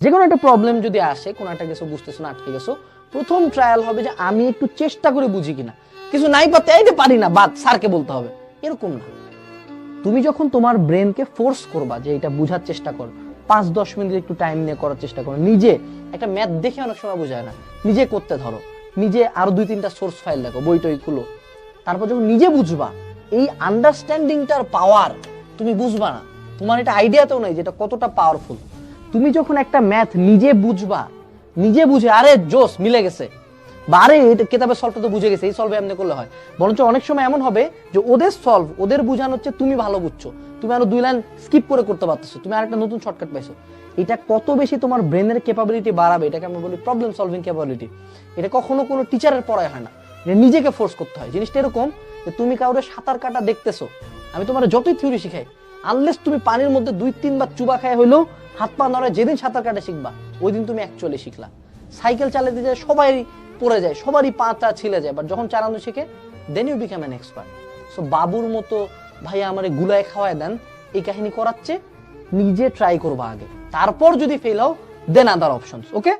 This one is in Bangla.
যে কোনো একটা প্রবলেম যদি আসে, কোনো একটা কিছু বুঝতেছো না, আটকে গেছো, প্রথম ট্রায়াল হবে যে আমি একটু চেষ্টা করে বুঝি কিনা। কিছু নাই পাতে এই যে পারি না, বাদ, স্যারকে বলতে হবে। এরকম না। তুমি যখন তোমার ব্রেনকে ফোর্স করবা যে এটা বুঝার চেষ্টা করো, পাঁচ, দশ মিনিট একটু টাইম নিয়ে করার চেষ্টা করো, নিজে একটা ম্যাথ দেখে অনেক সময় বোঝায় না, নিজে করতে ধরো, নিজে আরও দুই, তিনটা সোর্স ফাইল দেখো, বই টই খুলো। তারপর যখন নিজে বুঝবা, এই আন্ডারস্ট্যান্ডিংটার পাওয়ার তুমি বুঝবা না। তোমার এটা আইডিয়াতেও নাই যেটা কতটা পাওয়ারফুল তুমি যখন একটা ম্যাথ নিজে বুঝবা, নিজে বুঝে, আরে জোস, মিলে গেছে। বা আরে এটা কেতাবের সলভটা তো বুঝে গেছে, এই সলভে এমনি করলে হয়। বরঞ্চ অনেক সময় এমন হবে যে ওদের সলভ ওদের বুঝানো হচ্ছে তুমি ভালো বুঝছ। তুমি আরও দুই লাইন স্কিপ করে করতে পারতেছো। তুমি আরেকটা নতুন শর্টকাট পাইছো। এটা কত বেশি তোমার ব্রেনের ক্যাপাবিলিটি বাড়াবে, এটাকে আমরা বলি প্রবলেম সলভিং ক্যাপাবিলিটি এটা কখনো কোনো টিচারের পড়ায় হয় না। নিজেকে ফোর্স করতে হয়। জিনিসটা এরকম যে তুমি কাউরে সাঁতার কাটা দেখতেছো। আমি তোমার যতই থিওরি শিখাই আনলেস তুমি পানির মধ্যে দুই, তিনবার চুবা খায় হইলেও হাত পা নড়ায় যেদিন সাঁতার কাটা শিখবা ওই দিন তুমি অ্যাকচুয়ালি শিখলা। সাইকেল চালাতে যায়, সবাই পড়ে যায়, সবারই পাটা ছিলে যায় বাট যখন চালানো শিখে then you become an expert so বাবুর মতো ভাইয়া আমার গুলায় খাওয়ায় দেন, এই কাহিনী করাচ্ছে, নিজে ট্রাই করবা আগে। তারপর যদি ফেল হও দেন আদার অপশনস ওকে